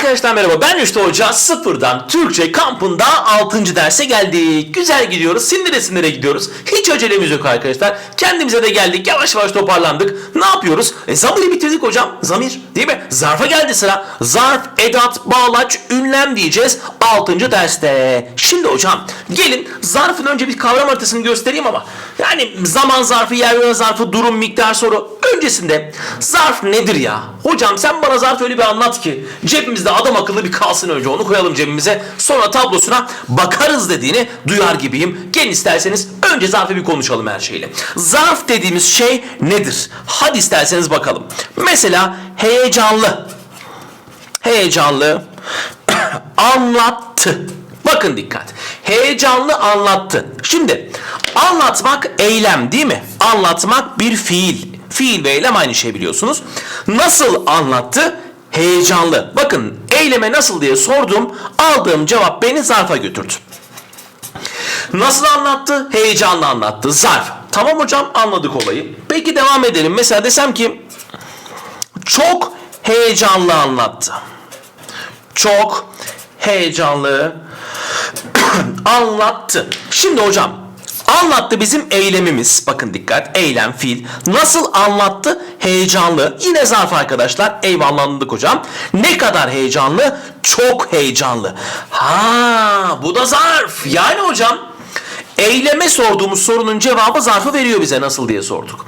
Arkadaşlar merhaba ben Rüştü Hoca sıfırdan Türkçe kampında 6. derse geldik. Güzel gidiyoruz sindire sindire gidiyoruz. Hiç acelemiz yok arkadaşlar. Kendimize de geldik yavaş yavaş toparlandık. Ne yapıyoruz? E, zamiri bitirdik hocam. Zamir değil mi? Zarfa geldi sıra. Zarf, edat, bağlaç, ünlem diyeceğiz 6. derste. Şimdi hocam gelin zarfın önce bir kavram haritasını göstereyim ama yani zaman zarfı, yer zarfı, durum, miktar soru. Öncesinde zarf nedir ya? Hocam sen bana zarf öyle bir anlat ki cebimizde adam akıllı bir kalsın önce onu koyalım cebimize sonra tablosuna bakarız dediğini duyar gibiyim. Gelin isterseniz önce zarfı bir konuşalım her şeyle. Zarf dediğimiz şey nedir? Hadi isterseniz bakalım. Mesela heyecanlı. Heyecanlı anlattı. Bakın dikkat. Heyecanlı anlattı. Şimdi anlatmak eylem değil mi? Anlatmak bir fiil. Fiil ve eylem aynı şey biliyorsunuz. Nasıl anlattı? Heyecanlı. Bakın eyleme nasıl diye sordum. Aldığım cevap beni zarfa götürdü. Nasıl anlattı? Heyecanlı anlattı. Zarf. Tamam hocam anladık olayı. Peki devam edelim. Mesela desem ki çok heyecanlı anlattı. Çok heyecanlı anlattı. Şimdi hocam anlattı bizim eylemimiz. Bakın dikkat eylem fiil. Nasıl anlattı? Heyecanlı. Yine zarf arkadaşlar. Eyvallah anladık hocam. Ne kadar heyecanlı? Çok heyecanlı. Ha bu da zarf. Yani hocam eyleme sorduğumuz sorunun cevabı zarfı veriyor bize nasıl diye sorduk.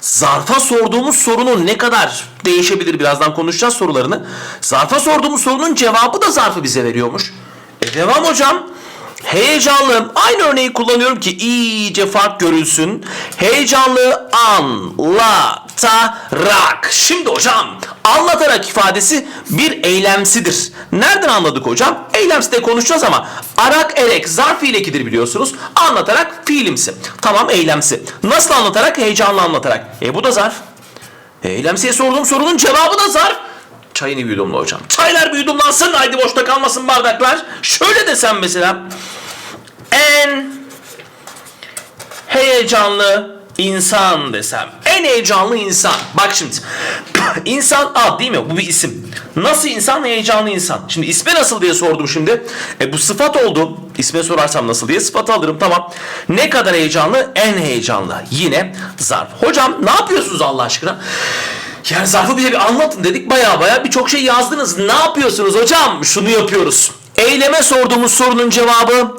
Zarfa sorduğumuz sorunun ne kadar değişebilir birazdan konuşacağız sorularını. Zarfa sorduğumuz sorunun cevabı da zarfı bize veriyormuş. E devam hocam. Heyecanlı aynı örneği kullanıyorum ki iyice fark görülsün. Heyecanlı anlatarak. Şimdi hocam anlatarak ifadesi bir eylemsidir. Nereden anladık hocam? Eylemsi de konuşacağız ama arak erek zarf fiilekidir biliyorsunuz. Anlatarak fiilimsi. Tamam eylemsi. Nasıl anlatarak? Heyecanlı anlatarak. E bu da zarf. Eylemsiye sorduğum sorunun cevabı da zarf. Çayını bir yudumla hocam. Çaylar bir yudumlansın. Haydi boşta kalmasın bardaklar. Şöyle desem mesela. En heyecanlı insan desem. En heyecanlı insan. Bak şimdi. insan ad değil mi? Bu bir isim. Nasıl insan? Heyecanlı insan. Şimdi ismi nasıl diye sordum şimdi. E bu sıfat oldu. İsme sorarsam nasıl diye sıfatı alırım. Tamam. Ne kadar heyecanlı? En heyecanlı. Yine zarf. Hocam ne yapıyorsunuz Allah aşkına? Yani zarfı bize bir anlatın dedik. Baya baya birçok şey yazdınız. Ne yapıyorsunuz hocam? Şunu yapıyoruz. Eyleme sorduğumuz sorunun cevabı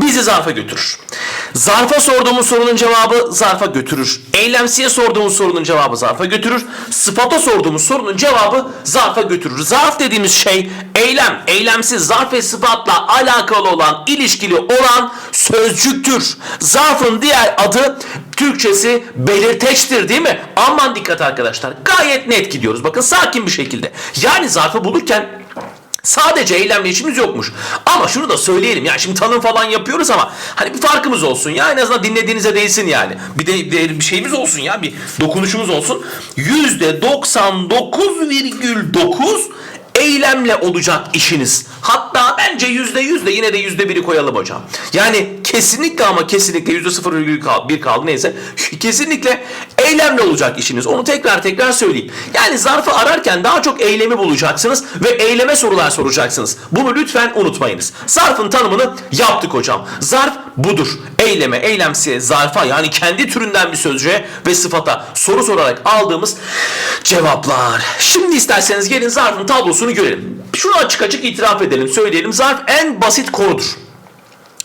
bizi zarfa götürür. Zarfa sorduğumuz sorunun cevabı zarfa götürür. Eylemsiye sorduğumuz sorunun cevabı zarfa götürür. Sıfata sorduğumuz sorunun cevabı zarfa götürür. Zarf dediğimiz şey eylem, eylemsiz zarf ve sıfatla alakalı olan, ilişkili olan sözcüktür. Zarfın diğer adı Türkçesi belirteçtir değil mi? Aman dikkat arkadaşlar. Gayet net gidiyoruz. Bakın sakin bir şekilde. Yani zarfı bulurken Sadece eylemle işimiz yokmuş. Ama şunu da söyleyelim. Yani şimdi tanım falan yapıyoruz ama hani bir farkımız olsun ya. En azından dinlediğinize değsin yani. Bir de bir şeyimiz olsun ya. Bir dokunuşumuz olsun. %99,9 eylemle olacak işiniz. Hatta bence yüzde yüz de yine de yüzde biri koyalım hocam. Yani kesinlikle ama kesinlikle yüzde sıfır bir kaldı neyse. Kesinlikle eylemle olacak işiniz. Onu tekrar tekrar söyleyeyim. Yani zarfı ararken daha çok eylemi bulacaksınız ve eyleme sorular soracaksınız. Bunu lütfen unutmayınız. Zarfın tanımını yaptık hocam. Zarf budur. Eyleme, eylemsiye, zarfa yani kendi türünden bir sözcüğe ve sıfata soru sorarak aldığımız cevaplar. Şimdi isterseniz gelin zarfın tablosunu görelim. Şunu açık açık itiraf edelim, söyleyelim. Zarf en basit konudur.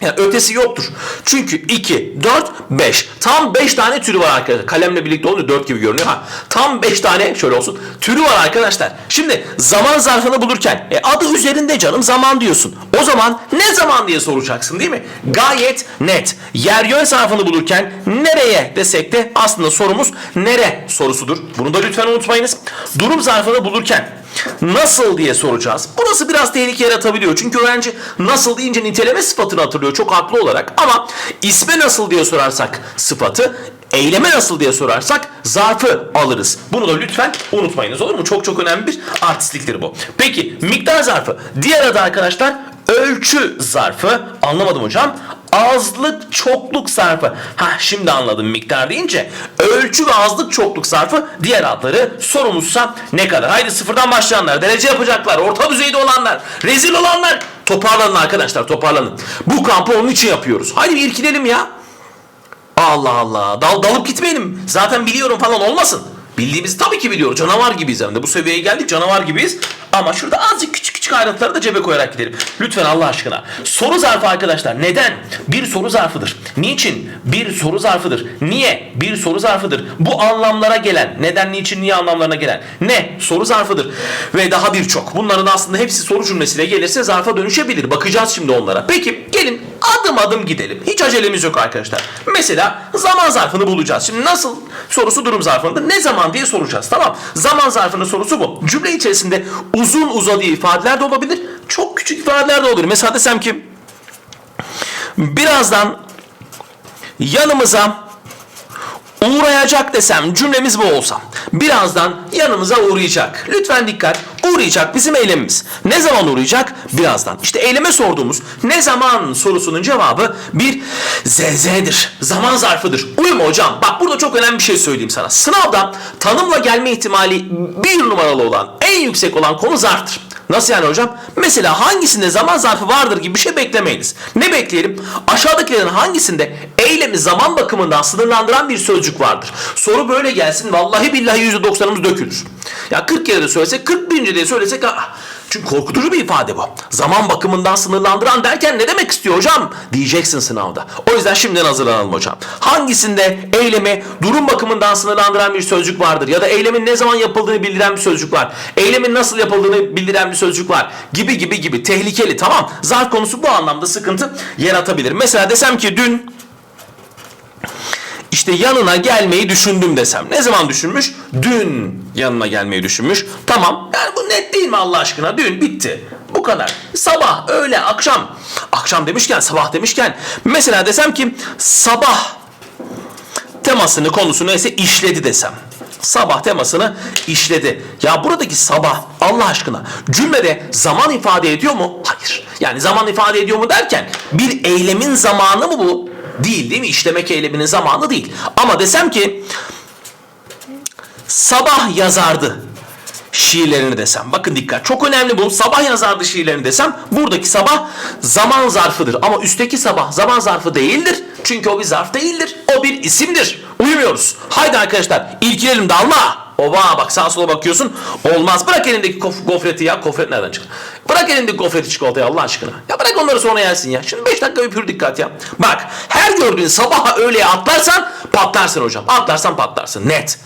Yani ötesi yoktur. Çünkü 2, 4, 5. Tam 5 tane türü var arkadaşlar. Kalemle birlikte olunca 4 gibi görünüyor. Ha, tam 5 tane şöyle olsun. Türü var arkadaşlar. Şimdi zaman zarfını bulurken e, adı üzerinde canım zaman diyorsun. O zaman ne zaman diye soracaksın değil mi? Gayet net. Yer yön zarfını bulurken nereye desek de aslında sorumuz nere sorusudur. Bunu da lütfen unutmayınız. Durum zarfını bulurken Nasıl diye soracağız. Burası biraz tehlike yaratabiliyor. Çünkü öğrenci nasıl deyince niteleme sıfatını hatırlıyor çok haklı olarak. Ama isme nasıl diye sorarsak sıfatı, eyleme nasıl diye sorarsak zarfı alırız. Bunu da lütfen unutmayınız olur mu? Çok çok önemli bir artistliktir bu. Peki miktar zarfı. Diğer adı arkadaşlar ölçü zarfı. Anlamadım hocam. Azlık çokluk zarfı. Ha şimdi anladım miktar deyince. Ölçü ve azlık çokluk zarfı diğer adları sorumuzsa ne kadar? Haydi sıfırdan başlayanlar, derece yapacaklar, orta düzeyde olanlar, rezil olanlar. Toparlanın arkadaşlar toparlanın. Bu kampı onun için yapıyoruz. Haydi bir irkilelim ya. Allah Allah. Dal, dalıp gitmeyelim. Zaten biliyorum falan olmasın. Bildiğimizi tabii ki biliyoruz. Canavar gibiyiz hem de. Bu seviyeye geldik canavar gibiyiz. Ama şurada azıcık küçük küçük ayrıntıları da cebe koyarak gidelim. Lütfen Allah aşkına. Soru zarfı arkadaşlar. Neden? Bir soru zarfıdır. Niçin? Bir soru zarfıdır. Niye? Bir soru zarfıdır. Bu anlamlara gelen. Neden, niçin, niye anlamlarına gelen. Ne? Soru zarfıdır. Ve daha birçok. Bunların aslında hepsi soru cümlesiyle gelirse zarfa dönüşebilir. Bakacağız şimdi onlara. Peki gelin adım adım gidelim. Hiç acelemiz yok arkadaşlar. Mesela zaman zarfını bulacağız. Şimdi nasıl sorusu durum zarfında ne zaman diye soracağız. Tamam. Zaman zarfının sorusu bu. Cümle içerisinde uzun uzadığı ifadeler de olabilir. Çok küçük ifadeler de olabilir. Mesela desem ki birazdan yanımıza uğrayacak desem cümlemiz bu olsa. Birazdan yanımıza uğrayacak. Lütfen dikkat. Uğrayacak bizim eylemimiz. Ne zaman uğrayacak? Birazdan. İşte eyleme sorduğumuz ne zaman sorusunun cevabı bir ZZ'dir. Zaman zarfıdır. Uyuma hocam. Bak burada çok önemli bir şey söyleyeyim sana. Sınavda tanımla gelme ihtimali bir numaralı olan, en yüksek olan konu zarftır. Nasıl yani hocam? Mesela hangisinde zaman zarfı vardır gibi bir şey beklemeyiniz. Ne bekleyelim? Aşağıdakilerin hangisinde eylemi zaman bakımından sınırlandıran bir sözcük vardır? Soru böyle gelsin vallahi billahi %90'ımız dökülür. Ya 40 kere de söylesek 41. de söylesek ah, çünkü korkutucu bir ifade bu. Zaman bakımından sınırlandıran derken ne demek istiyor hocam? Diyeceksin sınavda. O yüzden şimdiden hazırlanalım hocam. Hangisinde eylemi durum bakımından sınırlandıran bir sözcük vardır? Ya da eylemin ne zaman yapıldığını bildiren bir sözcük var. Eylemin nasıl yapıldığını bildiren bir sözcük var. Gibi gibi gibi. Tehlikeli tamam. Zarf konusu bu anlamda sıkıntı yaratabilir. Mesela desem ki dün işte yanına gelmeyi düşündüm desem. Ne zaman düşünmüş? Dün yanına gelmeyi düşünmüş. Tamam. Yani bu net değil mi Allah aşkına? Dün bitti. Bu kadar. Sabah, öğle, akşam. Akşam demişken, sabah demişken. Mesela desem ki sabah temasını, konusunu neyse işledi desem. Sabah temasını işledi. Ya buradaki sabah Allah aşkına cümlede zaman ifade ediyor mu? Hayır. Yani zaman ifade ediyor mu derken bir eylemin zamanı mı bu? Değil değil mi? İşlemek eyleminin zamanı değil. Ama desem ki sabah yazardı şiirlerini desem. Bakın dikkat. Çok önemli bu. Sabah yazardı şiirlerini desem. Buradaki sabah zaman zarfıdır. Ama üstteki sabah zaman zarfı değildir. Çünkü o bir zarf değildir. O bir isimdir. Uyumuyoruz. Haydi arkadaşlar ilgilenelim dalma. Oba bak sağa sola bakıyorsun. Olmaz. Bırak elindeki kof- gofreti ya. Gofret nereden çıktı? Bırak elindeki gofreti çikolatayı Allah aşkına. Ya bırak onları sonra yersin ya. Şimdi 5 dakika bir pür dikkat ya. Bak her gördüğün sabaha öğleye atlarsan patlarsın hocam. Atlarsan patlarsın. Net.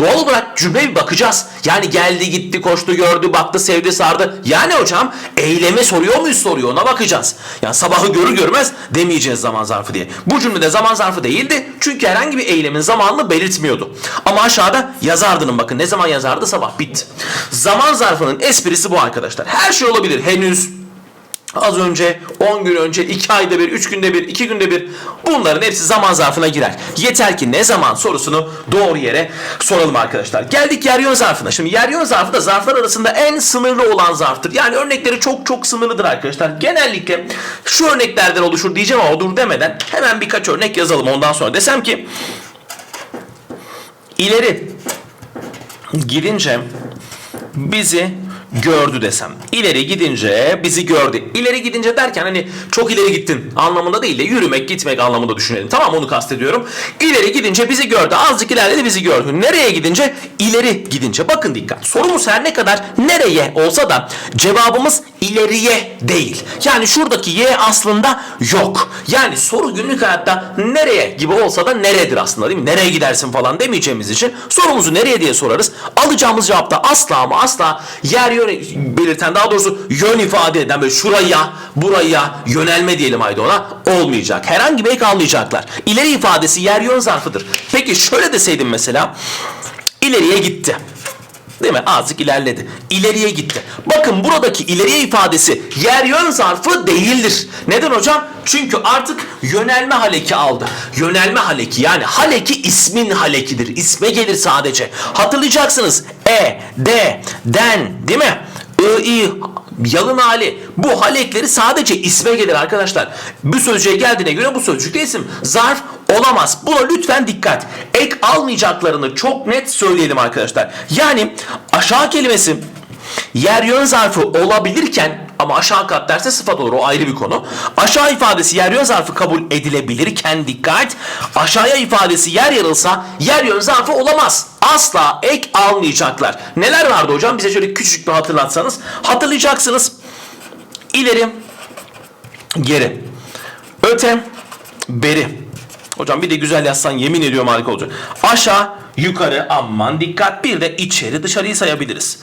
Doğal olarak cümleye bir bakacağız. Yani geldi gitti koştu gördü baktı sevdi sardı. Yani hocam eyleme soruyor muyuz soruyor ona bakacağız. Yani sabahı görür görmez demeyeceğiz zaman zarfı diye. Bu cümlede zaman zarfı değildi. Çünkü herhangi bir eylemin zamanını belirtmiyordu. Ama aşağıda yazardının bakın ne zaman yazardı sabah bitti. Zaman zarfının esprisi bu arkadaşlar. Her şey olabilir henüz Az önce 10 gün önce 2 ayda bir 3 günde bir 2 günde bir bunların hepsi zaman zarfına girer. Yeter ki ne zaman sorusunu doğru yere soralım arkadaşlar. Geldik yer yön zarfına. Şimdi yer yön zarfı da zarflar arasında en sınırlı olan zarftır. Yani örnekleri çok çok sınırlıdır arkadaşlar. Genellikle şu örneklerden oluşur diyeceğim ama odur demeden hemen birkaç örnek yazalım ondan sonra. Desem ki ileri gidince bizi gördü desem. İleri gidince bizi gördü. İleri gidince derken hani çok ileri gittin anlamında değil de yürümek gitmek anlamında düşünelim. Tamam onu kastediyorum. İleri gidince bizi gördü. Azıcık ilerledi bizi gördü. Nereye gidince? İleri gidince. Bakın dikkat. Sorumuz her ne kadar nereye olsa da cevabımız ileriye değil. Yani şuradaki y aslında yok. Yani soru günlük hayatta nereye gibi olsa da neredir aslında değil mi? Nereye gidersin falan demeyeceğimiz için sorumuzu nereye diye sorarız. Alacağımız cevapta asla ama asla yer yön belirten daha doğrusu yön ifade eden böyle şuraya buraya yönelme diyelim haydi ona olmayacak. Herhangi bir ek almayacaklar. İleri ifadesi yer yön zarfıdır. Peki şöyle deseydim mesela ileriye gitti. Değil mi? Azıcık ilerledi. İleriye gitti. Bakın buradaki ileriye ifadesi yer yön zarfı değildir. Neden hocam? Çünkü artık yönelme haleki aldı. Yönelme haleki yani haleki ismin halekidir. İsme gelir sadece. Hatırlayacaksınız. E, D, den değil mi? I, yalın hali. Bu hal ekleri sadece isme gelir arkadaşlar. Bu sözcüğe geldiğine göre bu sözcükte isim. Zarf olamaz. Buna lütfen dikkat. Ek almayacaklarını çok net söyleyelim arkadaşlar. Yani aşağı kelimesi yer yön zarfı olabilirken ama aşağı kat derse sıfat olur o ayrı bir konu. Aşağı ifadesi yer yön zarfı kabul edilebilirken dikkat. Aşağıya ifadesi yer yarılsa yer yön zarfı olamaz. Asla ek almayacaklar. Neler vardı hocam? Bize şöyle küçük bir hatırlatsanız. Hatırlayacaksınız. İleri, geri, öte, beri. Hocam bir de güzel yazsan yemin ediyorum harika olacak. Aşağı, yukarı aman dikkat bir de içeri dışarıyı sayabiliriz.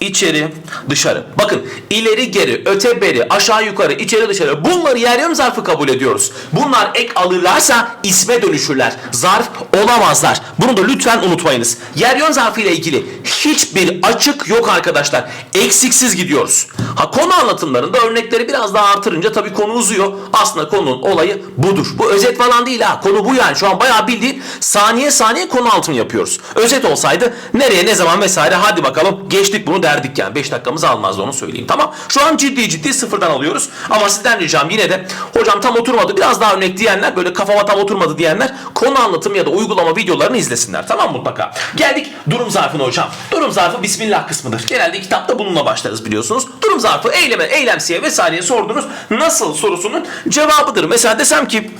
İçeri, dışarı. Bakın ileri geri, öte beri, aşağı yukarı, içeri dışarı bunları yer yön zarfı kabul ediyoruz. Bunlar ek alırlarsa isme dönüşürler. Zarf olamazlar. Bunu da lütfen unutmayınız. Yer yön zarfı ile ilgili hiçbir açık yok arkadaşlar. Eksiksiz gidiyoruz. Ha konu anlatımlarında örnekleri biraz daha artırınca tabii konu uzuyor. Aslında konunun olayı budur. Bu özet falan değil ha. Konu bu yani. Şu an bayağı bildiğin saniye saniye konu altını yapıyoruz. Özet olsaydı nereye ne zaman vesaire hadi bakalım geçtik bunu derdik yani. 5 dakikamızı almazdı onu söyleyeyim. Tamam. Şu an ciddi ciddi sıfırdan alıyoruz. Ama sizden ricam yine de hocam tam oturmadı biraz daha örnek diyenler böyle kafama tam oturmadı diyenler konu anlatım ya da uygulama videolarını izlesinler. Tamam mutlaka. Geldik durum zarfına hocam. Durum zarfı bismillah kısmıdır. Genelde kitapta bununla başlarız biliyorsunuz. Durum zarfı eyleme, eylemsiye vesaireye sordunuz. Nasıl sorusunun cevabıdır. Mesela desem ki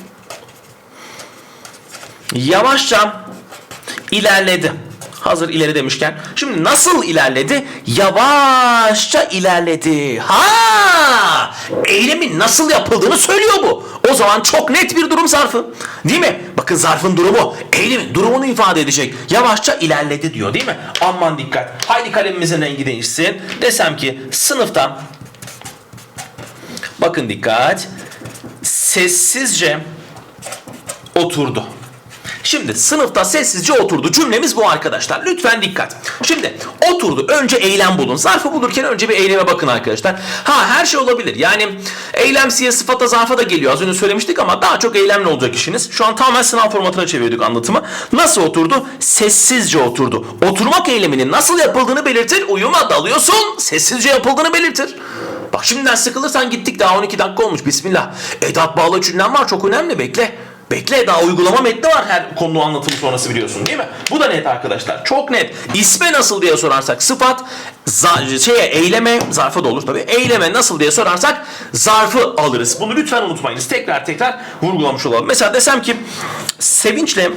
yavaşça ilerledi. Hazır ileri demişken. Şimdi nasıl ilerledi? Yavaşça ilerledi. Ha! Eylemin nasıl yapıldığını söylüyor bu. O zaman çok net bir durum zarfı. Değil mi? Bakın zarfın durumu. Eylemin durumunu ifade edecek. Yavaşça ilerledi diyor değil mi? Aman dikkat. Haydi kalemimizin rengi değişsin. Desem ki sınıfta bakın dikkat. Sessizce oturdu. Şimdi sınıfta sessizce oturdu. Cümlemiz bu arkadaşlar. Lütfen dikkat. Şimdi oturdu. Önce eylem bulun. Zarfı bulurken önce bir eyleme bakın arkadaşlar. Ha her şey olabilir. Yani eylemsiye sıfata zarfa da geliyor. Az önce söylemiştik ama daha çok eylemle olacak işiniz. Şu an tamamen sınav formatına çevirdik anlatımı. Nasıl oturdu? Sessizce oturdu. Oturmak eyleminin nasıl yapıldığını belirtir. Uyuma dalıyorsun. Sessizce yapıldığını belirtir. Bak şimdiden sıkılırsan gittik daha 12 dakika olmuş. Bismillah. Edat bağlı cümlem var çok önemli bekle. Bekle daha uygulama metni var her konu anlatımı sonrası biliyorsun değil mi? Bu da net arkadaşlar. Çok net. İsme nasıl diye sorarsak sıfat, za- şeye eyleme, zarfa da olur tabii. Eyleme nasıl diye sorarsak zarfı alırız. Bunu lütfen unutmayınız. Tekrar tekrar vurgulamış olalım. Mesela desem ki sevinçle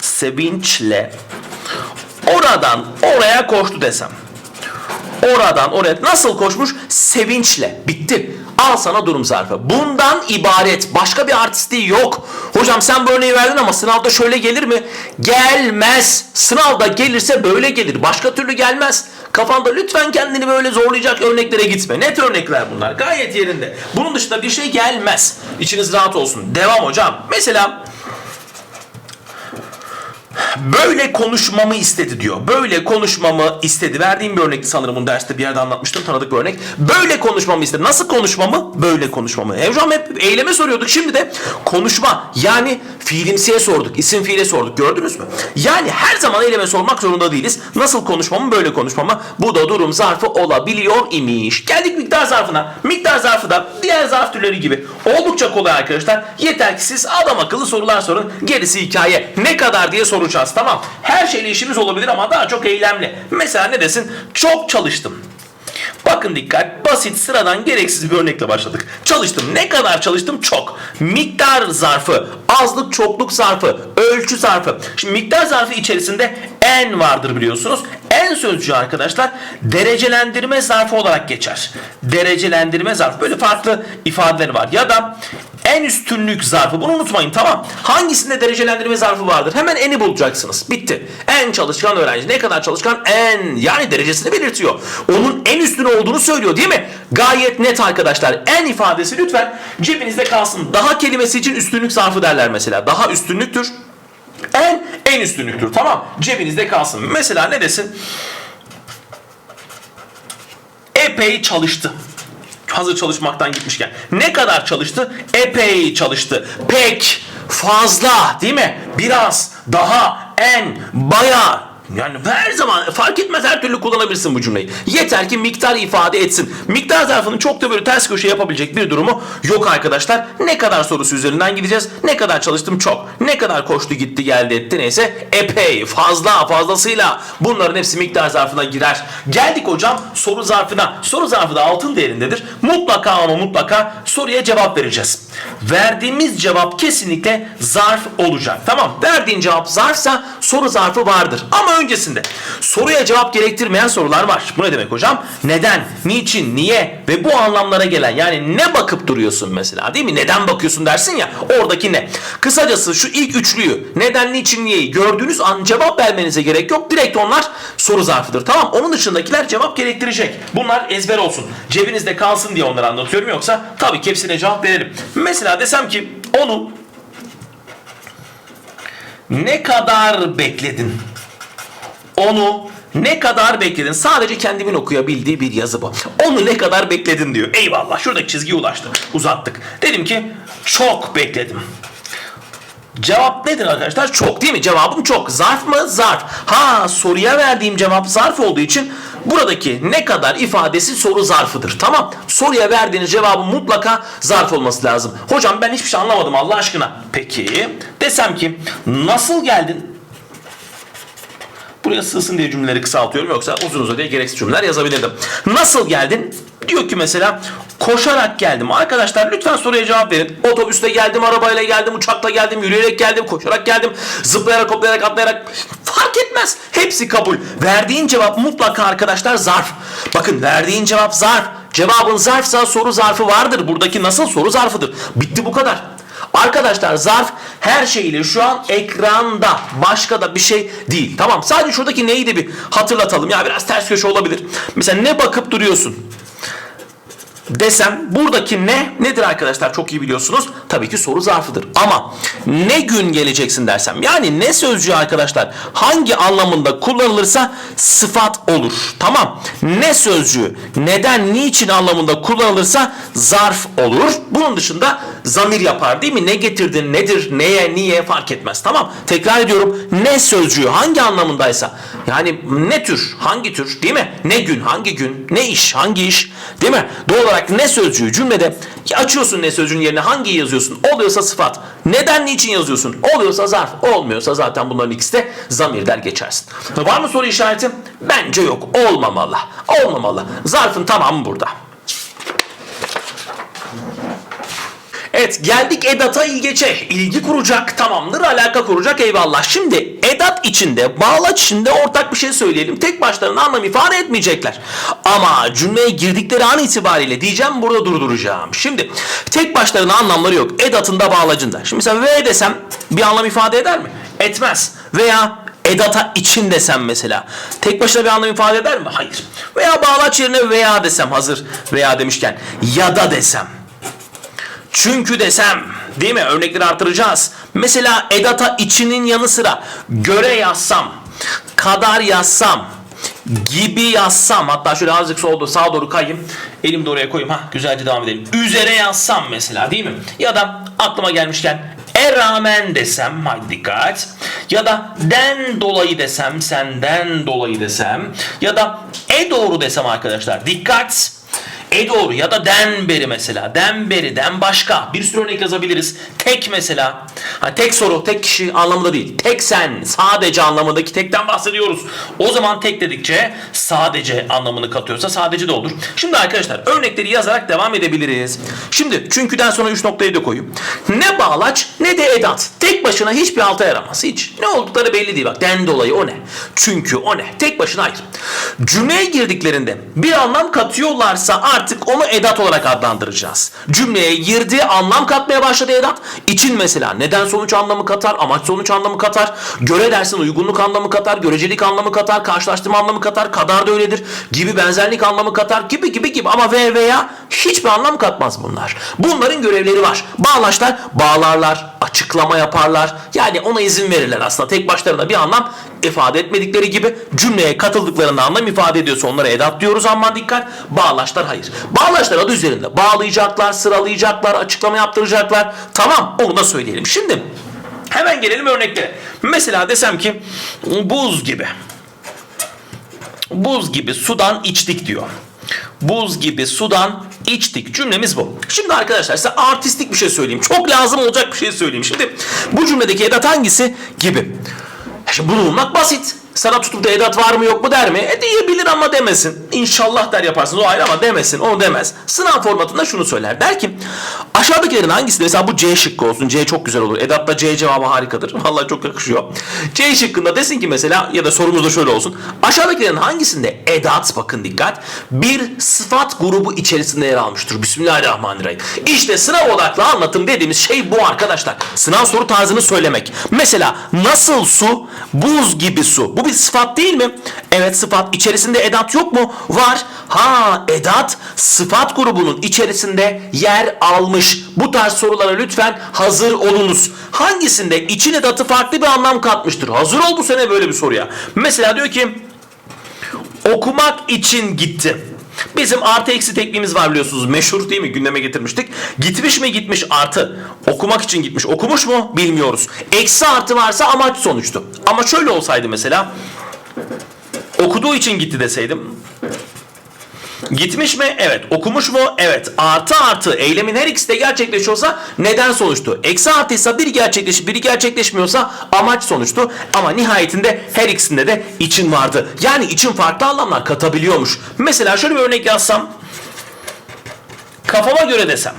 sevinçle oradan oraya koştu desem. Oradan oraya nasıl koşmuş? Sevinçle. Bitti. Al sana durum zarfı. Bundan ibaret. Başka bir artistliği yok. Hocam sen bu örneği verdin ama sınavda şöyle gelir mi? Gelmez. Sınavda gelirse böyle gelir. Başka türlü gelmez. Kafanda lütfen kendini böyle zorlayacak örneklere gitme. Net örnekler bunlar. Gayet yerinde. Bunun dışında bir şey gelmez. İçiniz rahat olsun. Devam hocam. Mesela Böyle konuşmamı istedi diyor. Böyle konuşmamı istedi. Verdiğim bir örnekti sanırım bunu derste bir yerde anlatmıştım. Tanıdık bir örnek. Böyle konuşmamı istedi. Nasıl konuşmamı? Böyle konuşmamı. Hocam hep eyleme soruyorduk. Şimdi de konuşma. Yani fiilimsiye sorduk. isim fiile sorduk. Gördünüz mü? Yani her zaman eyleme sormak zorunda değiliz. Nasıl konuşmamı? Böyle konuşmamı. Bu da durum zarfı olabiliyor imiş. Geldik miktar zarfına. Miktar zarfı da diğer zarf türleri gibi oldukça kolay arkadaşlar. Yeter ki siz adam akıllı sorular sorun. Gerisi hikaye. Ne kadar diye soracağız tamam. Her şeyle işimiz olabilir ama daha çok eylemli. Mesela ne desin? Çok çalıştım. Bakın dikkat basit sıradan gereksiz bir örnekle başladık. Çalıştım. Ne kadar çalıştım? Çok. Miktar zarfı, azlık çokluk zarfı, ölçü zarfı. Şimdi miktar zarfı içerisinde en vardır biliyorsunuz. En sözcüğü arkadaşlar derecelendirme zarfı olarak geçer. Derecelendirme zarfı böyle farklı ifadeleri var. Ya da en üstünlük zarfı. Bunu unutmayın tamam. Hangisinde derecelendirme zarfı vardır? Hemen eni bulacaksınız. Bitti. En çalışkan öğrenci. Ne kadar çalışkan? En. Yani derecesini belirtiyor. Onun en üstün olduğunu söylüyor değil mi? Gayet net arkadaşlar. En ifadesi lütfen cebinizde kalsın. Daha kelimesi için üstünlük zarfı derler mesela. Daha üstünlüktür. En en üstünlüktür. Tamam. Cebinizde kalsın. Mesela ne desin? Epey çalıştı. Hazır çalışmaktan gitmişken. Ne kadar çalıştı? Epey çalıştı. Pek, fazla değil mi? Biraz, daha, en, baya. Yani her zaman fark etmez her türlü kullanabilirsin bu cümleyi. Yeter ki miktar ifade etsin. Miktar zarfının çok da böyle ters köşe yapabilecek bir durumu yok arkadaşlar. Ne kadar sorusu üzerinden gideceğiz. Ne kadar çalıştım çok. Ne kadar koştu gitti geldi etti neyse epey fazla fazlasıyla bunların hepsi miktar zarfına girer. Geldik hocam soru zarfına. Soru zarfı da altın değerindedir. Mutlaka ama mutlaka soruya cevap vereceğiz. Verdiğimiz cevap kesinlikle zarf olacak. Tamam. Verdiğin cevap zarfsa soru zarfı vardır. Öncesinde soruya cevap gerektirmeyen sorular var. Bu ne demek hocam? Neden, niçin, niye ve bu anlamlara gelen yani ne bakıp duruyorsun mesela değil mi? Neden bakıyorsun dersin ya oradaki ne? Kısacası şu ilk üçlüyü neden, niçin, niyeyi gördüğünüz an cevap vermenize gerek yok. Direkt onlar soru zarfıdır. Tamam. Onun dışındakiler cevap gerektirecek. Bunlar ezber olsun. Cebinizde kalsın diye onları anlatıyorum yoksa tabii ki hepsine cevap verelim. Mesela desem ki onu ne kadar bekledin? Onu ne kadar bekledin? Sadece kendimin okuyabildiği bir yazı bu. Onu ne kadar bekledin diyor. Eyvallah şuradaki çizgiye ulaştık. Uzattık. Dedim ki çok bekledim. Cevap nedir arkadaşlar? Çok değil mi? Cevabım çok. Zarf mı? Zarf. Ha soruya verdiğim cevap zarf olduğu için buradaki ne kadar ifadesi soru zarfıdır. Tamam. Soruya verdiğiniz cevabın mutlaka zarf olması lazım. Hocam ben hiçbir şey anlamadım Allah aşkına. Peki desem ki nasıl geldin? Buraya sığsın diye cümleleri kısaltıyorum yoksa uzun uzadıya gereksiz cümleler yazabilirdim. Nasıl geldin? Diyor ki mesela koşarak geldim. Arkadaşlar lütfen soruya cevap verin. Otobüste geldim, arabayla geldim, uçakla geldim, yürüyerek geldim, koşarak geldim, zıplayarak, hoplayarak, atlayarak fark etmez. Hepsi kabul. Verdiğin cevap mutlaka arkadaşlar zarf. Bakın verdiğin cevap zarf. Cevabın zarfsa soru zarfı vardır. Buradaki nasıl soru zarfıdır. Bitti bu kadar. Arkadaşlar zarf her şeyiyle şu an ekranda. Başka da bir şey değil. Tamam sadece şuradaki neyi de bir hatırlatalım. Ya biraz ters köşe olabilir. Mesela ne bakıp duruyorsun? Desem buradaki ne nedir arkadaşlar? Çok iyi biliyorsunuz. Tabii ki soru zarfıdır. Ama ne gün geleceksin dersem yani ne sözcüğü arkadaşlar hangi anlamında kullanılırsa sıfat olur. Tamam. Ne sözcüğü neden niçin anlamında kullanılırsa zarf olur. Bunun dışında zamir yapar değil mi? Ne getirdin nedir neye niye fark etmez. Tamam. Tekrar ediyorum. Ne sözcüğü hangi anlamındaysa yani ne tür hangi tür değil mi? Ne gün hangi gün ne iş hangi iş değil mi? Doğal olarak ne sözcüğü cümlede açıyorsun ne sözcüğün yerine hangi yazıyorsun? Oluyorsa sıfat. Neden niçin yazıyorsun? Oluyorsa zarf. Olmuyorsa zaten bunların ikisi de zamir der geçersin var mı soru işareti? Bence yok. Olmamalı. Olmamalı. Zarfın tamamı burada Evet geldik edata ilgeçe. İlgi kuracak tamamdır alaka kuracak eyvallah. Şimdi edat içinde bağlaç içinde ortak bir şey söyleyelim. Tek başlarına anlam ifade etmeyecekler. Ama cümleye girdikleri an itibariyle diyeceğim burada durduracağım. Şimdi tek başlarına anlamları yok. Edatında bağlacında. Şimdi mesela ve desem bir anlam ifade eder mi? Etmez. Veya edata için desem mesela. Tek başına bir anlam ifade eder mi? Hayır. Veya bağlaç yerine veya desem hazır veya demişken ya da desem. Çünkü desem değil mi? Örnekleri artıracağız. Mesela edata içinin yanı sıra göre yazsam, kadar yazsam, gibi yazsam hatta şöyle azıcık solda sağa doğru kayayım. Elim de oraya koyayım ha güzelce devam edelim. Üzere yazsam mesela değil mi? Ya da aklıma gelmişken e rağmen desem haydi dikkat. Ya da den dolayı desem senden dolayı desem. Ya da e doğru desem arkadaşlar dikkat e doğru ya da den beri mesela. Den beri, den başka. Bir sürü örnek yazabiliriz. Tek mesela. Ha, tek soru, tek kişi anlamında değil. Tek sen, sadece anlamındaki tekten bahsediyoruz. O zaman tek dedikçe sadece anlamını katıyorsa sadece de olur. Şimdi arkadaşlar örnekleri yazarak devam edebiliriz. Şimdi çünküden sonra 3 noktayı da koyayım. Ne bağlaç ne de edat. Tek başına hiçbir alta yaramaz. Hiç. Ne oldukları belli değil. Bak den dolayı o ne? Çünkü o ne? Tek başına hayır. Cümleye girdiklerinde bir anlam katıyorlarsa artık onu edat olarak adlandıracağız. Cümleye girdi anlam katmaya başladı edat. İçin mesela neden sonuç anlamı katar, amaç sonuç anlamı katar, göre dersin uygunluk anlamı katar, görecelik anlamı katar, karşılaştırma anlamı katar, kadar da öyledir gibi benzerlik anlamı katar gibi gibi gibi ama ve veya hiçbir anlam katmaz bunlar. Bunların görevleri var. Bağlaçlar bağlarlar, açıklama yaparlar. Yani ona izin verirler aslında. Tek başlarına bir anlam ifade etmedikleri gibi cümleye katıldıklarında anlam ifade ediyorsa onlara edat diyoruz aman dikkat. Bağlaçlar hayır. Bağlaçlar adı üzerinde. Bağlayacaklar, sıralayacaklar, açıklama yaptıracaklar. Tamam onu da söyleyelim. Şimdi hemen gelelim örneklere. Mesela desem ki buz gibi. buz gibi sudan içtik diyor. Buz gibi sudan içtik. Cümlemiz bu. Şimdi arkadaşlar size artistik bir şey söyleyeyim. Çok lazım olacak bir şey söyleyeyim. Şimdi bu cümledeki edat hangisi? Gibi. Şimdi bunu bulmak basit. Sana tutup da edat var mı yok mu der mi? E diyebilir ama demesin. İnşallah der yaparsınız o ayrı ama demesin. Onu demez. Sınav formatında şunu söyler. Der ki aşağıdakilerin hangisi? Mesela bu C şıkkı olsun. C çok güzel olur. Edatta C cevabı harikadır. Vallahi çok yakışıyor. C şıkkında desin ki mesela ya da sorumuz da şöyle olsun. Aşağıdakilerin hangisinde edat bakın dikkat bir sıfat grubu içerisinde yer almıştır. Bismillahirrahmanirrahim. İşte sınav odaklı anlatım dediğimiz şey bu arkadaşlar. Sınav soru tarzını söylemek. Mesela nasıl su? Buz gibi su. Bu bir sıfat değil mi? Evet sıfat. İçerisinde edat yok mu? Var. Ha edat sıfat grubunun içerisinde yer almış. Bu tarz sorulara lütfen hazır olunuz. Hangisinde için edatı farklı bir anlam katmıştır? Hazır ol bu sene böyle bir soruya. Mesela diyor ki okumak için gitti. Bizim artı eksi tekniğimiz var biliyorsunuz. Meşhur değil mi? Gündeme getirmiştik. Gitmiş mi gitmiş artı. Okumak için gitmiş. Okumuş mu? Bilmiyoruz. Eksi artı varsa amaç sonuçtu. Ama şöyle olsaydı mesela. Okuduğu için gitti deseydim. Gitmiş mi? Evet. Okumuş mu? Evet. Artı artı eylemin her ikisi de gerçekleşiyorsa neden sonuçtu? Eksi artıysa biri gerçekleşip biri gerçekleşmiyorsa amaç sonuçtu. Ama nihayetinde her ikisinde de için vardı. Yani için farklı anlamlar katabiliyormuş. Mesela şöyle bir örnek yazsam. Kafama göre desem.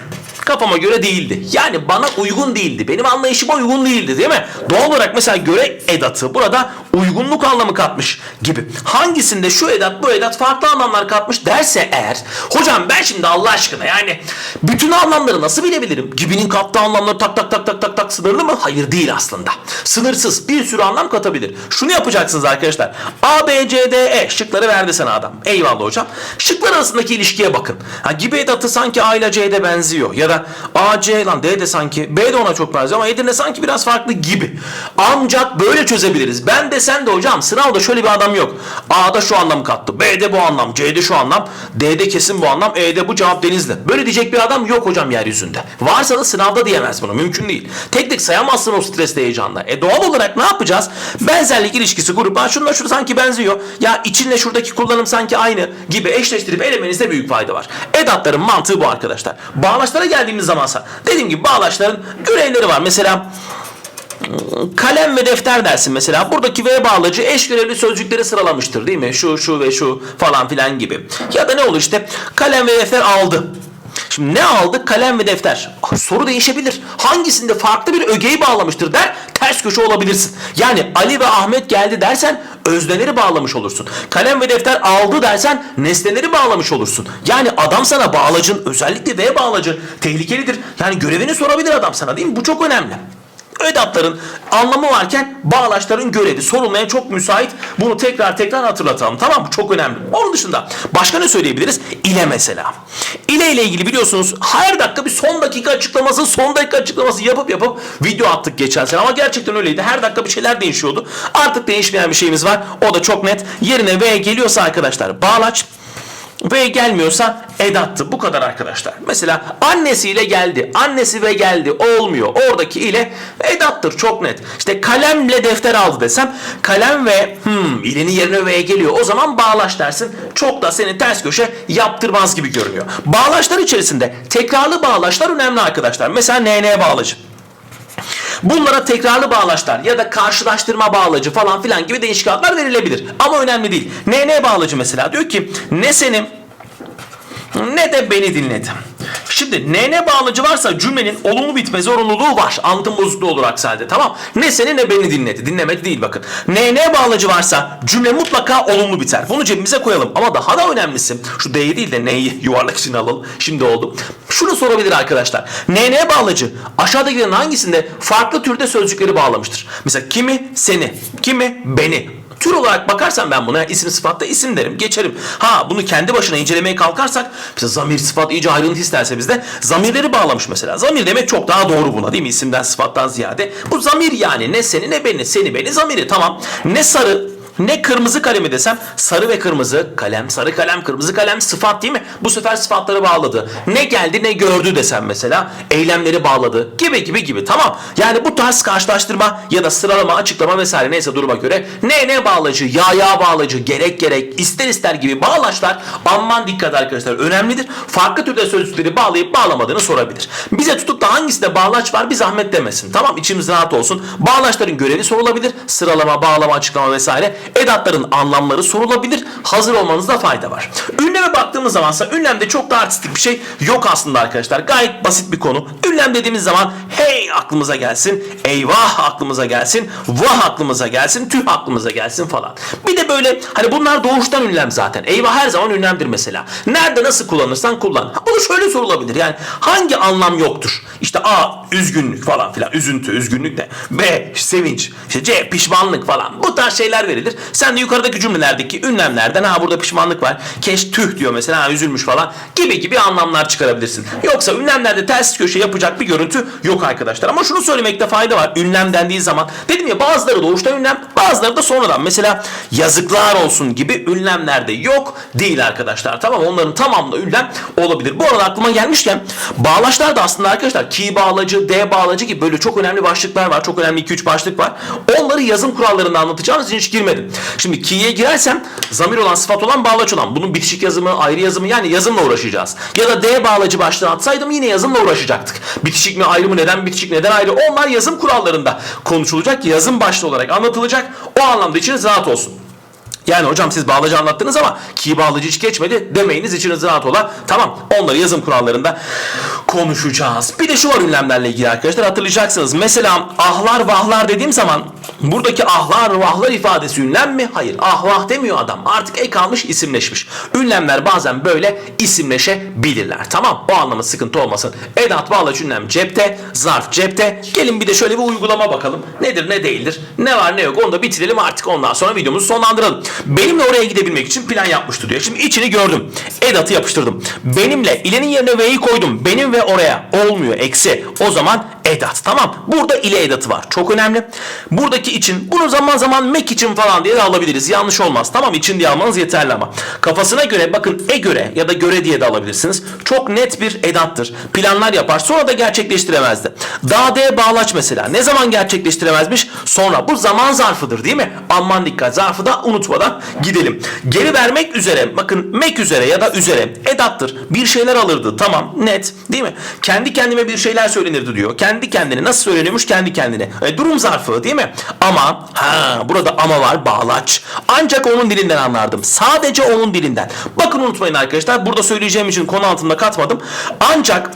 Kafama göre değildi. Yani bana uygun değildi. Benim anlayışıma uygun değildi değil mi? Doğal olarak mesela göre edatı burada uygunluk anlamı katmış gibi. Hangisinde şu edat bu edat farklı anlamlar katmış derse eğer hocam ben şimdi Allah aşkına yani bütün anlamları nasıl bilebilirim? Gibinin kattığı anlamları tak tak tak tak tak tak sınırlı mı? Hayır değil aslında. Sınırsız bir sürü anlam katabilir. Şunu yapacaksınız arkadaşlar. A, B, C, D, E şıkları verdi sana adam. Eyvallah hocam. Şıklar arasındaki ilişkiye bakın. Ha, gibi edatı sanki A ile C'de benziyor. Ya da A, C lan D de sanki B de ona çok benziyor ama Edirne sanki biraz farklı gibi. Ancak böyle çözebiliriz. Ben de sen de hocam sınavda şöyle bir adam yok. A'da şu anlamı kattı. B'de bu anlam. C'de şu anlam. D'de kesin bu anlam. E'de bu cevap denizli. Böyle diyecek bir adam yok hocam yeryüzünde. Varsa da sınavda diyemez bunu. Mümkün değil. Tek tek sayamazsın o stresle heyecanla. E doğal olarak ne yapacağız? Benzerlik ilişkisi kurup ha şununla şu sanki benziyor. Ya içinle şuradaki kullanım sanki aynı gibi eşleştirip elemenizde büyük fayda var. Edatların mantığı bu arkadaşlar. Bağlaçlara geldiğimiz zamansa dediğim gibi bağlaçların görevleri var. Mesela kalem ve defter dersin mesela. Buradaki V bağlacı eş görevli sözcükleri sıralamıştır değil mi? Şu, şu ve şu falan filan gibi. Ya da ne olur işte kalem ve defter aldı. Şimdi ne aldı? Kalem ve defter. Soru değişebilir. Hangisinde farklı bir ögeyi bağlamıştır der, ters köşe olabilirsin. Yani Ali ve Ahmet geldi dersen özneleri bağlamış olursun. Kalem ve defter aldı dersen nesneleri bağlamış olursun. Yani adam sana bağlacın özellikle V bağlacı tehlikelidir. Yani görevini sorabilir adam sana değil mi? Bu çok önemli. Edatların anlamı varken bağlaçların görevi sorulmaya çok müsait. Bunu tekrar tekrar hatırlatalım. Tamam mı? Çok önemli. Onun dışında başka ne söyleyebiliriz? İle mesela. İle ile ilgili biliyorsunuz her dakika bir son dakika açıklaması, son dakika açıklaması yapıp yapıp video attık geçen sene. Ama gerçekten öyleydi. Her dakika bir şeyler değişiyordu. Artık değişmeyen bir şeyimiz var. O da çok net. Yerine V geliyorsa arkadaşlar bağlaç ve gelmiyorsa edattı. Bu kadar arkadaşlar. Mesela annesiyle geldi. Annesi ve geldi. Olmuyor. Oradaki ile edattır. Çok net. İşte kalemle defter aldı desem kalem ve hmm, ilenin yerine ve geliyor. O zaman bağlaç dersin. Çok da seni ters köşe yaptırmaz gibi görünüyor. Bağlaçlar içerisinde tekrarlı bağlaçlar önemli arkadaşlar. Mesela NN bağlacı. Bunlara tekrarlı bağlaçlar ya da karşılaştırma bağlacı falan filan gibi değişik adlar verilebilir. Ama önemli değil. NN bağlacı mesela diyor ki ne seni ne de beni dinledi. Şimdi ne bağlacı varsa cümlenin olumlu bitme zorunluluğu var. Anlatım bozukluğu olur aksi halde tamam. Ne seni ne beni dinledi. Dinlemek değil bakın. Ne bağlacı varsa cümle mutlaka olumlu biter. Bunu cebimize koyalım. Ama daha da önemlisi şu D'yi değil de neyi yuvarlak içine alalım. Şimdi oldu. Şunu sorabilir arkadaşlar. Ne bağlacı aşağıdakilerin hangisinde farklı türde sözcükleri bağlamıştır? Mesela kimi seni, kimi beni. Tür olarak bakarsan ben buna isim sıfatta isim derim geçerim. Ha bunu kendi başına incelemeye kalkarsak mesela zamir sıfat iyice ayrıntı isterse bizde zamirleri bağlamış mesela. Zamir demek çok daha doğru buna değil mi isimden sıfattan ziyade. Bu zamir yani ne seni ne beni seni beni zamiri tamam. Ne sarı Ne kırmızı kalemi desem sarı ve kırmızı kalem, sarı kalem, kırmızı kalem sıfat değil mi? Bu sefer sıfatları bağladı. Ne geldi ne gördü desem mesela eylemleri bağladı gibi gibi gibi tamam. Yani bu tarz karşılaştırma ya da sıralama, açıklama vesaire neyse duruma göre ne ne bağlacı, ya ya bağlacı, gerek gerek, ister ister gibi bağlaçlar aman dikkat arkadaşlar önemlidir. Farklı türde sözcükleri bağlayıp bağlamadığını sorabilir. Bize tutup da hangisinde bağlaç var bir zahmet demesin. Tamam içimiz rahat olsun. Bağlaçların görevi sorulabilir. Sıralama, bağlama, açıklama vesaire. Edatların anlamları sorulabilir. Hazır olmanızda fayda var. Ünleme baktığımız zamansa ünlemde çok da artistik bir şey yok aslında arkadaşlar. Gayet basit bir konu. Ünlem dediğimiz zaman hey aklımıza gelsin, eyvah aklımıza gelsin, vah aklımıza gelsin, tüh aklımıza gelsin falan. Bir de böyle hani bunlar doğuştan ünlem zaten. Eyvah her zaman ünlemdir mesela. Nerede nasıl kullanırsan kullan. Ha, Bunu şöyle sorulabilir yani hangi anlam yoktur? İşte A üzgünlük falan filan. Üzüntü, üzgünlük ne? B sevinç. İşte C pişmanlık falan. Bu tarz şeyler verilir. Sen de yukarıdaki cümlelerdeki ünlemlerden ha burada pişmanlık var. Keş tüh diyor mesela ha, üzülmüş falan gibi gibi anlamlar çıkarabilirsin. Yoksa ünlemlerde ters köşe yapacak bir görüntü yok arkadaşlar. Ama şunu söylemekte fayda var. Ünlem dendiği zaman dedim ya bazıları doğuştan ünlem bazıları da sonradan. Mesela yazıklar olsun gibi ünlemlerde yok değil arkadaşlar. Tamam onların tamamında ünlem olabilir. Bu arada aklıma gelmişken bağlaçlar da aslında arkadaşlar ki bağlacı, D bağlacı gibi böyle çok önemli başlıklar var. Çok önemli 2-3 başlık var. Onları yazım kurallarında anlatacağımız için hiç girmedim. Şimdi ki'ye girersem zamir olan sıfat olan bağlaç olan. Bunun bitişik yazımı, ayrı yazımı yani yazımla uğraşacağız. Ya da D bağlacı başlığı atsaydım yine yazımla uğraşacaktık. Bitişik mi ayrı mı neden bitişik neden ayrı onlar yazım kurallarında konuşulacak. Yazım başlığı olarak anlatılacak. O anlamda içiniz rahat olsun. Yani hocam siz bağlacı anlattınız ama ki bağlacı hiç geçmedi demeyiniz içiniz rahat ola. Tamam onları yazım kurallarında konuşacağız. Bir de şu var ünlemlerle ilgili arkadaşlar hatırlayacaksınız. Mesela ahlar vahlar dediğim zaman buradaki ahlar vahlar ifadesi ünlem mi? Hayır ah vah demiyor adam artık ek almış isimleşmiş. Ünlemler bazen böyle isimleşebilirler. Tamam o anlamda sıkıntı olmasın. Edat bağlaç ünlem cepte zarf cepte. Gelin bir de şöyle bir uygulama bakalım. Nedir ne değildir ne var ne yok onu da bitirelim artık ondan sonra videomuzu sonlandıralım. Benimle oraya gidebilmek için plan yapmıştı diyor. Şimdi içini gördüm. Edatı yapıştırdım. Benimle ilenin yerine ve'yi koydum. Benim ve oraya olmuyor eksi. O zaman edat tamam. Burada ile edatı var. Çok önemli. Buradaki için bunu zaman zaman mek için falan diye de alabiliriz. Yanlış olmaz. Tamam için diye almanız yeterli ama. Kafasına göre bakın e göre ya da göre diye de alabilirsiniz. Çok net bir edattır. Planlar yapar. Sonra da gerçekleştiremezdi. Daha D bağlaç mesela. Ne zaman gerçekleştiremezmiş? Sonra. Bu zaman zarfıdır değil mi? Aman dikkat. Zarfı da unutmadan gidelim. Geri vermek üzere. Bakın mek üzere ya da üzere. Edattır. Bir şeyler alırdı. Tamam. Net. Değil mi? Kendi kendime bir şeyler söylenirdi diyor. Kendi kendine. Nasıl söyleniyormuş? Kendi kendine. E, durum zarfı değil mi? Ama ha burada ama var bağlaç. Ancak onun dilinden anlardım. Sadece onun dilinden. Bakın unutmayın arkadaşlar. Burada söyleyeceğim için konu altında katmadım. Ancak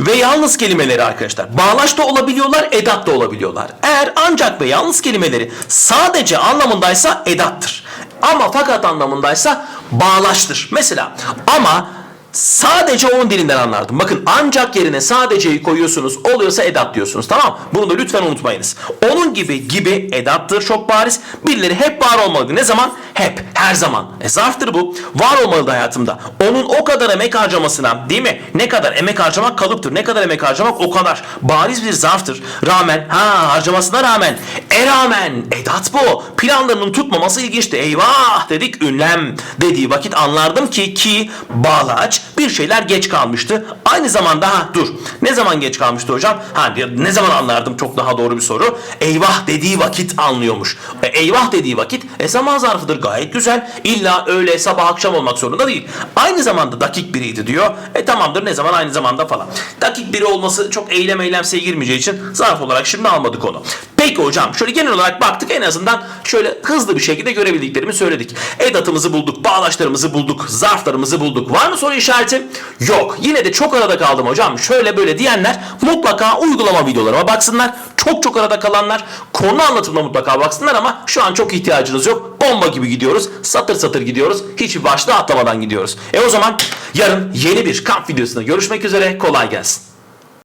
ve yalnız kelimeleri arkadaşlar. Bağlaç da olabiliyorlar, edat da olabiliyorlar. Eğer ancak ve yalnız kelimeleri sadece anlamındaysa edattır. Ama fakat anlamındaysa bağlaçtır. Mesela ama sadece onun dilinden anlardım. Bakın ancak yerine sadeceyi koyuyorsunuz oluyorsa edat diyorsunuz tamam? Bunu da lütfen unutmayınız. Onun gibi gibi edattır çok bariz. Birileri hep var olmalıdır. Ne zaman? Hep. Her zaman. E zarftır bu. Var olmalıdır hayatımda. Onun o kadar emek harcamasına değil mi? Ne kadar emek harcamak kalıptır. Ne kadar emek harcamak o kadar. Bariz bir zarftır. Rağmen ha harcamasına rağmen e rağmen edat bu. Planlarının tutmaması ilginçti. Eyvah dedik ünlem dediği vakit anlardım ki ki bağlaç bir şeyler geç kalmıştı. Aynı zamanda ha dur. Ne zaman geç kalmıştı hocam? Ha ne zaman anlardım çok daha doğru bir soru. Eyvah dediği vakit anlıyormuş. E, eyvah dediği vakit e zaman zarfıdır gayet güzel. İlla öğle sabah akşam olmak zorunda değil. Aynı zamanda dakik biriydi diyor. E tamamdır ne zaman aynı zamanda falan. Dakik biri olması çok eylem eylemseye girmeyeceği için zarf olarak şimdi almadık onu. Peki hocam şöyle genel olarak baktık en azından şöyle hızlı bir şekilde görebildiklerimi söyledik. Edatımızı bulduk, bağlaçlarımızı bulduk, zarflarımızı bulduk. Var mı soru işareti? Yok. Yine de çok arada kaldım hocam. Şöyle böyle diyenler mutlaka uygulama videolarıma baksınlar. Çok çok arada kalanlar konu anlatımına mutlaka baksınlar ama şu an çok ihtiyacınız yok. Bomba gibi gidiyoruz. Satır satır gidiyoruz. Hiçbir başlığı atlamadan gidiyoruz. E o zaman yarın yeni bir kamp videosunda görüşmek üzere. Kolay gelsin.